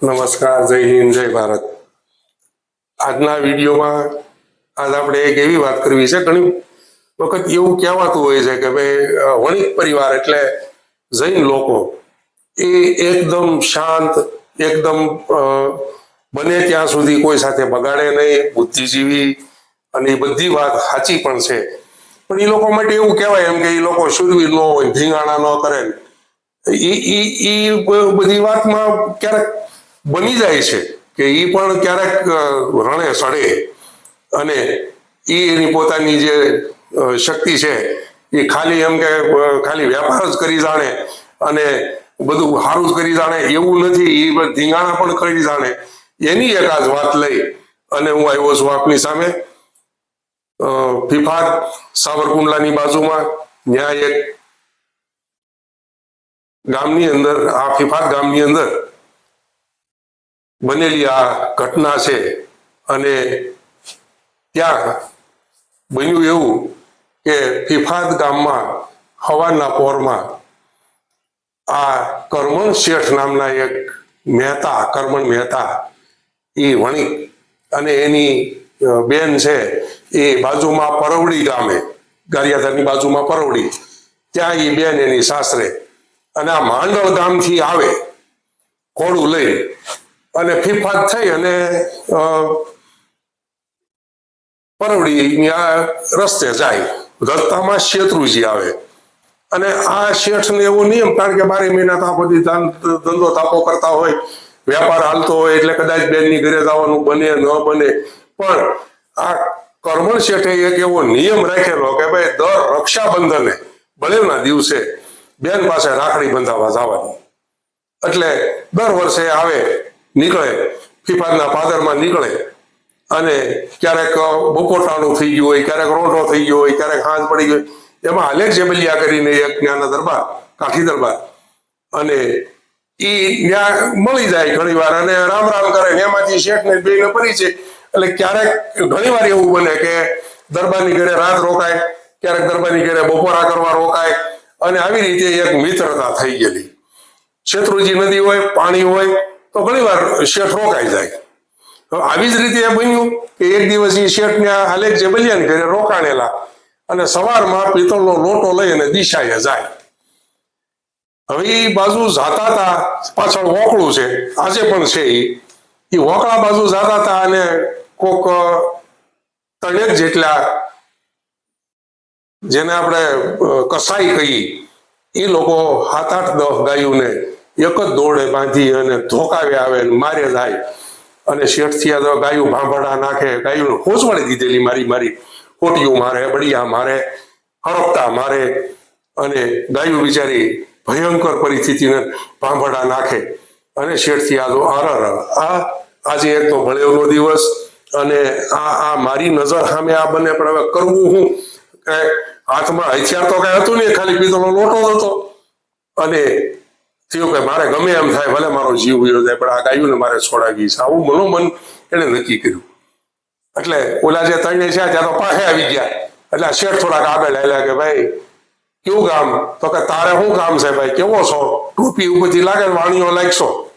નમસ્કાર, જય હિન્દ, જય ભારત. આજના વિડીયોમાં આજ આપણે એક એવી વાત કરવી છે, ઘણી વખત એવું કહેવાતું હોય છે કે ભાઈ વણિક પરિવાર એટલે જૈન લોકો, એ એકદમ શાંત, એકદમ બને ત્યાં સુધી કોઈ સાથે બગાડે નહીં, બુદ્ધિજીવી અને એ બધી વાત સાચી પણ છે. પણ એ લોકો માટે એવું કહેવાય એમ કે એ લોકો શુરવીર ન હોય, ધીંગાણા ન કરે. એ બધી વાતમાં ક્યારેક બની જાય છે કે એ પણ ક્યારેક રણે સડે. અને એ એની પોતાની જે શક્તિ છે એ ખાલી એમ કે ખાલી વેપાર જ કરી જાણે અને બધું સારું જ કરી જાણે એવું નથી એ ધીંગાણા પણ કરી જાણે. એની એક આજ વાત લઈ અને હું આવ્યો છું આપની સામે. અ, ફિફાદ સાવરકુંડલાની બાજુમાં ત્યાં એક ગામની અંદર આ ફિફાત ગામની અંદર બનેલી આ ઘટના છે અને ત્યાં બન્યું એવું કે ફિફાદ ગામમાં, હવાના પોરમાં આ કરમણ શેઠ નામના એક મહેતા કરમણ મહેતા, એ વણિક અને એની બેન છે એ બાજુમાં પરવડી ગામે, ગારિયાધારની બાજુમાં પરવડી. ત્યાં એ બેન એની સાસરે અને આ માંડળ ગામથી આવે કોળું લઈ અને ફિફાત થઈ અને પરવડી રસ્તે જાય. રસ્તામાં શેત્રુજી આવે. અને આ શેઠને એવો નિયમ, કારણ કે બારે મહિના તો બધી ધંધો તાપો કરતા હોય વેપાર હાલતો હોય, એટલે કદાચ બેનની ઘરે જવાનું બને, ન બને. પણ આ કરમણ શેઠે એક એવો નિયમ રાખેલો કે ભાઈ દર રક્ષાબંધને બળેવના દિવસે બેન પાસે રાખડી બંધાવવા જવાની. એટલે દર વર્ષે આવે નીકળે. ફીફાના પાદરમાં નીકળે. અને ક્યારેક બપોટાણું થઈ ગયું હોય, ક્યારેક રોટો થઈ ગયો હોય, ક્યારેક હાથ પડી ગયો. એમાં અલેક જેબલિયા કરીને એક જ્ઞાના દરબાર, કાઠી દરબાર. અને એ ત્યાં મળી જાય ઘણી વાર અને રામ રામ કરે એમાંથી શેઠ ને બેને પરિચય એટલે ક્યારેક ઘણી વાર એવું બને કે દરબારની ઘરે રાત રોકાય, ક્યારેક દરબારની ઘરે બપોરા કરવા રોકાય. અને આવી રીતે એક મિત્રતા થઈ ગયેલી. શેત્રુજી નદી હોય, પાણી હોય તો ઘણી વાર શેઠ રોકાઈ જાય. આવી જ રીતે બન્યું કે એક દિવસ એ શેઠને આલેખ જેબલિયાને ઘરે રોકાણેલા અને સવારમાં પિત્તળનો લોટો લઈ અને દિશાએ જાય. હવે એ બાજુ જાતા હતા, પાછળ વોકળું છે, આજે પણ છે એ વોકળા બાજુ જાતા હતા અને કોક ત્રણેક જેટલા જેને આપણે કસાઈ કહી એ લોકો સાત આઠ દસ ગાયોને એક જ દોડે બાંધી અને ધોકાવે આવે અને મારે જાય. અને શેઠથી આ ગાયું ભાંભડા નાખે ગાયું હોસવાડી દીધેલી મારી મારી. કોટીઓ મારે, બળિયા મારે હડપતા મારે. અને ગાયું બિચારી ભયંકર પરિસ્થિતિને ભાંભડા નાખે. અને શેઠથી આ તો આરર આ આજે એક તો ભળેવનો દિવસ અને આ આ મારી નજર સામે આ બને પણ હવે કરવું હું? હાથમાં હથિયાર તો કઈ હતું નહીં, ખાલી પીતળો લોટો હતો. અને થયું કે મારે ગમે એમ થાય, ભલે મારો જીવ વયો જાય, પણ આ ગાયોને મારે છોડાવી છે. આવું મનોમન એને નક્કી કર્યું. એટલે ઓલા જે તણે છે, ત્યાં તો પાસે આવી ગયા. એટલે આ શેઠ થોડાક આગળ આવ્યા કે ભાઈ, કેવું કામ તો કે તારે શું કામ છે ભાઈ? કેવો છો? ટોપી ઉપરથી લાગે વાણીઓ લાગશો?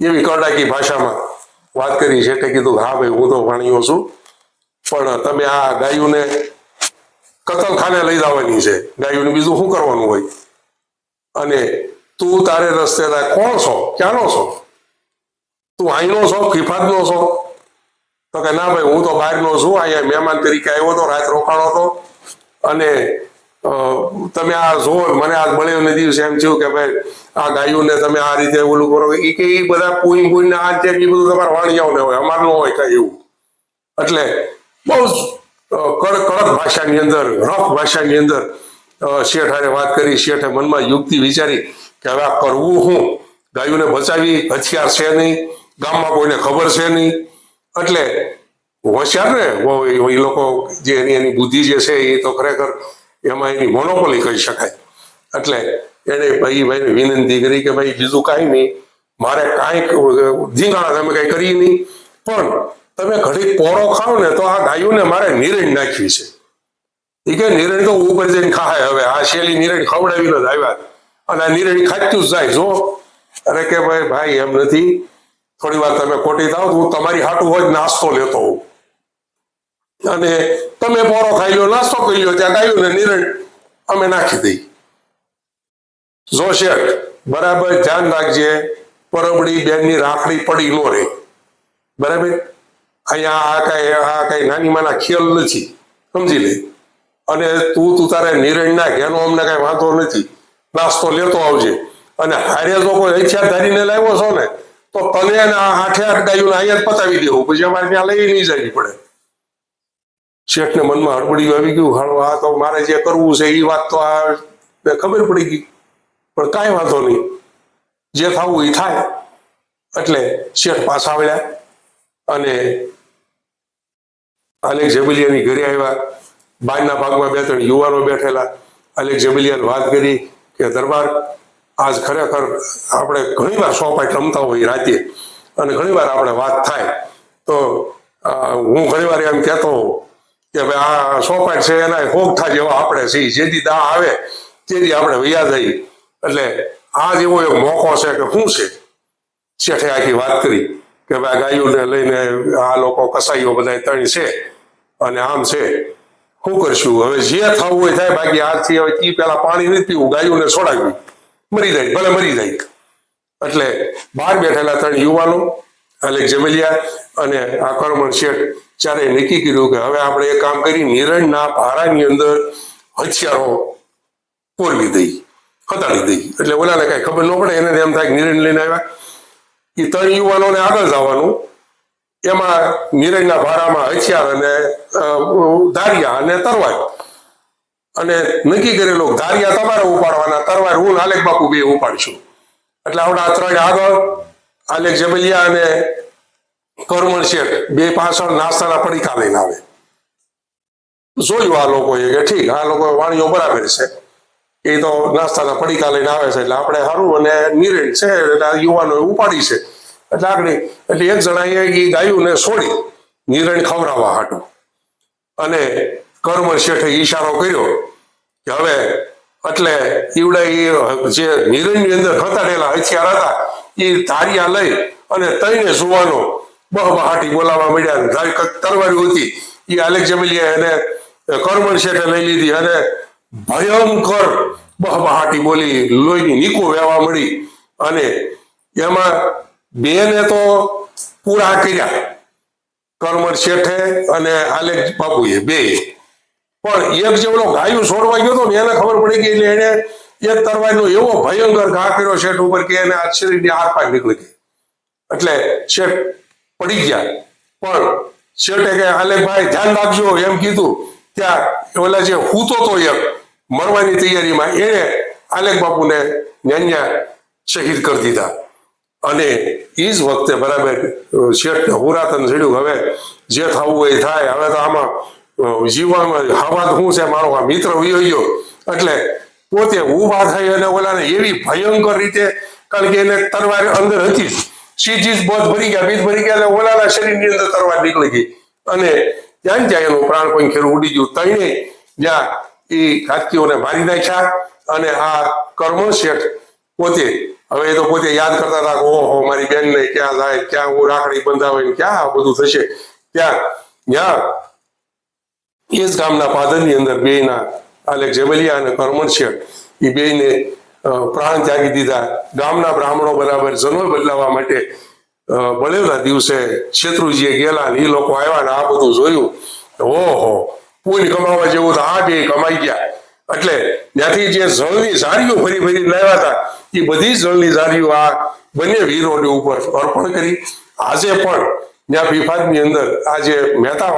એવી કરડાકી ભાષામાં વાત કરી છે કે કીધું, હા ભાઈ, હું તો વાણીઓ છું. પણ તમે આ ગાયોને કતલખાને લઈ જવાની છે. ગાયુને બીજું શું કરવાનું હોય? અને તું તારે રસ્તે થાય કોણ છો? ક્યાંનો છો? તું અહીંનો છો ફિફાદનો છો? તો કે ના ભાઈ, હું તો બહારનો છું. અહીંયા મહેમાન તરીકે આવ્યો હતો રાત રોકાણો હતો. અને તમે આ જુઓ, મને આ બળેવને દિવસે એમ થયું કે ભાઈ, આ ગાયોને તમે આ રીતે ઓલું કરો. એ કે એ બધા પૂઈ પૂઈને આ તે એ બધું તમારે વાણિયાઓને હોય. અમારે ન હોય કઈ એવું. એટલે બહુ જ કડક કડક ભાષાની અંદર, રફ ભાષાની અંદર શેઠ હારે વાત કરી, શેઠે મનમાં યુક્તિ વિચારી. કે આ કરવું હું? ગાયોને બચાવી, હથિયાર છે નહીં. ગામમાં કોઈને ખબર છે નહીં. એટલે હોશિયાર ને એ લોકો જે એની એની બુદ્ધિ જે છે એ તો ખરેખર એમાં એની મોનોપોલી કહી શકાય. એટલે એને ભાઈ, ભાઈને વિનંતી કરી કે ભાઈ, બીજું કાંઈ નહીં. મારે કાંઈક ધીંગાણા તમે કાંઈ કરી નહીં. પણ તમે ઘડીક પોરો ખાવ ને તો આ ગાયોને મારે નિરણ નાખવી છે. એ કે નિરણ તો ઉપર જઈને ખાય હવે. આ શેલી નિરણ ખવડાવીને જ આવ્યા. અને આ નિરણ ખાતું જ જાય, જો. અરે કે ભાઈ ભાઈ, એમ નથી. થોડી વાર તમે ખોટી થાવ હું તમારી હાટું હોય નાસ્તો લેતો હોઉં. અને તમે બોરો ખાઈ લો નાસ્તો કરી લો ત્યાં ગાયું ને નિરણ અમે નાખી દઈ જો શેઠ, બરાબર ધ્યાન રાખજે, પરબડી બેનની રાખડી પડી નો રહે. બરાબર? અહીંયા આ કઈ આ કઈ નાની માના ખેલ નથી, સમજી લે. અને તું તું તારે નિર્ણય નાખ એનો અમને કઈ વાંધો નથી. નાસ્તો લેતો આવજે. અને હારે જો કોઈ હથિયાર ધારીને લાવ્યો છો ને, તો તને આઠે આઠ ગાયું અહીંયા પતાવી દેવું, પછી અમારે ત્યાં લઈ નહીં જવી પડે. શેઠને મનમાં હડબડી આવી ગયું, હાલો, આ તો મારે જે કરવું છે એ વાત તો આ ખબર પડી ગઈ. પણ કાંઈ વાંધો નહીં. જે થવું એ થાય. એટલે શેઠ પાછા આવ્યા અને અલેક જબલિયાની ઘરે આવ્યા. બારના ભાગમાં બે ત્રણ યુવાનો બેઠેલા. અલેક જબલિયાને વાત કરી. કે દરબાર આજ ખરેખર આપણે ઘણીવાર સોપાઈ રમતા હોઈએ રાતે અને ઘણીવાર આપણે વાત થાય. તો હું ઘણીવાર એમ કહેતો હોઉં કે ભાઈ, આ સોપાઈ છે એના હોગઠા જેવા આપણે છીએ. જેથી દા આવે તેથી આપણે વૈયા જઈએ. એટલે આ જેવો એક મોકો છે કે શું છે? શેઠે આખી વાત કરી કે ભાઈ, ગાયોને લઈને આ લોકો કસાઈઓ બધા ત્રણ છે અને આમ છે. શું કરશું? હવે જે થવું હોય થાય. બાકી આજથી હવે એ પેલા પાણી નથી પીવું. ગાયોને છોડાવ્યું. મરી જાય. ભલે મરી જાય. એટલે બહાર બેઠેલા ત્રણ યુવાનો, અલેક જમેલિયા અને આ શેઠ ચારે નક્કી કર્યું કે હવે આપણે એક કામ કરી, નિરણના ભારાની અંદર હથિયારો પોરવી દઈ ખતાડી દઈ. એટલે ઓલાને કઈ ખબર ન પડે. એને એમ થાય નિરણ લઈને આવ્યા. એ ત્રણ યુવાનોને આગળ જવાનું. એમાં નીરજના ભારામાં હથિયાર અને ધારિયા અને તરવાર અને નક્કી કરેલો ધારિયા તમારે ઉપાડવાના તરવાર હું આલેખ બાપુ બે ઉપાડશું. એટલે આપણા ત્રણ આગળ, આલેખ જબલિયા અને કરમણ શેઠ બે પાછળ નાસ્તાના પડીકા લઈને આવે. જોયું આ લોકોએ કે ઠીક, આ લોકો વાણીઓ બરાબર છે. એ તો નાસ્તાના પડીકા લઈને આવે છે, એટલે આપણે સારું અને નિરેણ છે, એટલે યુવાનો ઉપાડી છે. એટલે આગળ એટલે એક જણાએ એ ગાયુંને છોડી નિરણ ખવડાવવા હાટું. અને કરમણ શેઠે ઈશારો કર્યો કે હવે એટલે ઈવડા એ જે નિરણની અંદર ખતાડેલા હથિયાર હતા, એ ધારિયા લઈ અને તઈને સુવાનો બહબહાટી બોલાવવા મળ્યા તરવારી હતી. એ આલેખ જમેલિયા એને કરમણ શેઠે લઈ લીધી અને ભયંકર બહબહાટી બોલી લોહીની નીકો વહેવા મળી. અને એમાં બેને તો પૂરા કર્યા. કરમર શેઠે અને આલેખ બાપુએ બે. પણ એક જે ઓલો ગાયું છોડવા ગયો હતો ને એને ખબર પડી ગઈ એટલે એને એક તરવાનો એવો ભયંકર ઘા કર્યો શેઠ ઉપર કે એને આ ની આર પાર નીકળી ગઈ. એટલે શેઠ પડી ગયા. પણ શેઠે કે આલેખભાઈ, ધ્યાન રાખજો. એમ કીધું. ત્યાં ઓલા જે હૂતો તો એક મરવાની તૈયારીમાં એને આલેખ બાપુને ન્યાન્યા શહીદ કરી દીધા. અને એ જ વખતે બરાબર શેઠને હુરાતન ચડ્યું હવે જે થવું હોય થાય. હવે તો આમાં અ, જીવવામાં હાવાત શું છે? મારો આ મિત્ર વયો એટલે પોતે ઊભા થઈ અને ઓલાને એવી ભયંકર રીતે કારણ કે એને તરવાર અંદર હતી સીધી જ બોધ ભરી ગયા બીજ ભરી ગયા એટલે ઓલાના શરીરની અંદર તરવાર નીકળી ગઈ. અને ત્યાં ત્યાં એનું પ્રાણ પંખેરું ઉડી ગયું તઈને જ્યાં એ ઘાતકીઓને મારી નાખ્યા. અને આ કર્મ શેઠ પોતે હવે એ તો પોતે યાદ કરતા હતા કે ઓહો, મારી બેન ને ક્યાં જાય, ક્યાં હું રાખડી બંધાવે ક્યાં આ બધું થશે? ત્યાં ત્યાં, એ જ ગામના પાદરની અંદર બેયના આલેખ જેબલિયા અને કરમણ શેઠ એ બેયને પ્રાણ ત્યાગી દીધા. ગામના બ્રાહ્મણો બરાબર જન્મ બદલાવા માટે બળેલા દિવસે શેત્રુજીએ ગયેલા ને એ લોકો આવ્યા ને આ બધું જોયું. ઓહો પુણ્ય કમાવા જેવું તો આ બે કમાઈ ગયા. એટલે ત્યાંથી જે જળની સારીઓ ફરી ફરી લાવ્યા હતા એ બધી જળની આ બંને વીરોની ઉપર અર્પણ કરી. આજે પણ ત્યાં વિભાગની અંદર આ જે મહેતા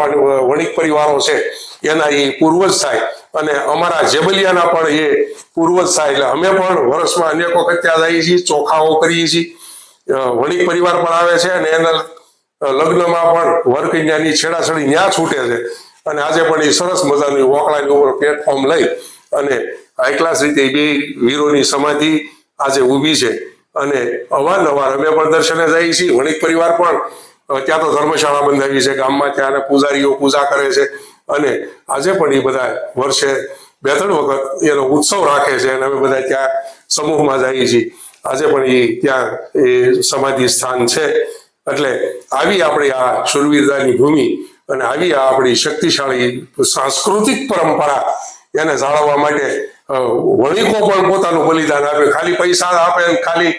વણિક પરિવારો છે, એના એ પૂર્વજ થાય અને અમારા જેબલિયાના પણ એ પૂર્વજ થાય એટલે અમે પણ વર્ષમાં અનેક વખત ત્યાં જઈએ છીએ, ચોખાઓ કરીએ છીએ. વણિક પરિવાર પણ આવે છે અને એના લગ્નમાં પણ વરકન્યાની છેડાછડી ન્યા છૂટે છે. અને આજે પણ એ સરસ મજાની વોકળાની ઉપર પ્લેટફોર્મ લઈ અને હાઈ ક્લાસ રીતે બે વીરોની સમાધિ આજે ઊભી છે. અને અવારનવાર અમે પણ દર્શને જઈએ છીએ. વણિક પરિવાર પણ ત્યાં તો ધર્મશાળા બંધાવી છે, ગામમાં ત્યાં પૂજારીઓ પૂજા કરે છે. અને આજે પણ એ બધા વર્ષે બે ત્રણ વખત એનો ઉત્સવ રાખે છે અને અમે બધા ત્યાં સમૂહમાં જઈએ છીએ. આજે પણ એ ત્યાં એ સમાધિ સ્થાન છે. એટલે આવી આપણી આ શુરવીરતાની ભૂમિ અને આવી આ આપણી શક્તિશાળી સાંસ્કૃતિક પરંપરા એને જાળવવા માટે વણિકો પણ પોતાનું બલિદાન આપે. ખાલી પૈસા આપે ખાલી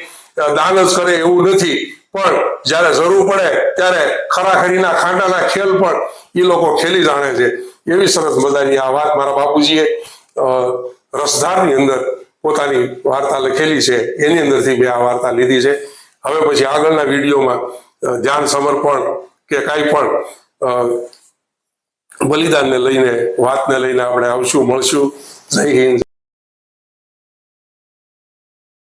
દાન જ કરે એવું નથી. પણ જ્યારે જરૂર પડે ત્યારે ખરાખરીના ખાંડાના ખેલ પણ એ લોકો ખેલી જાણે છે. એવી સરસ મજાની આ વાત મારા બાપુજીએ રસધારની અંદર પોતાની વાર્તા લખેલી છે. એની અંદરથી મેં આ વાર્તા લીધી છે. હવે પછી આગળના વિડીયોમાં ધ્યાન સમર્પણ કે કાંઈ પણ બલિદાનને લઈને, વાતને લઈને આપણે આવશું, મળશું. જય હિન્દ.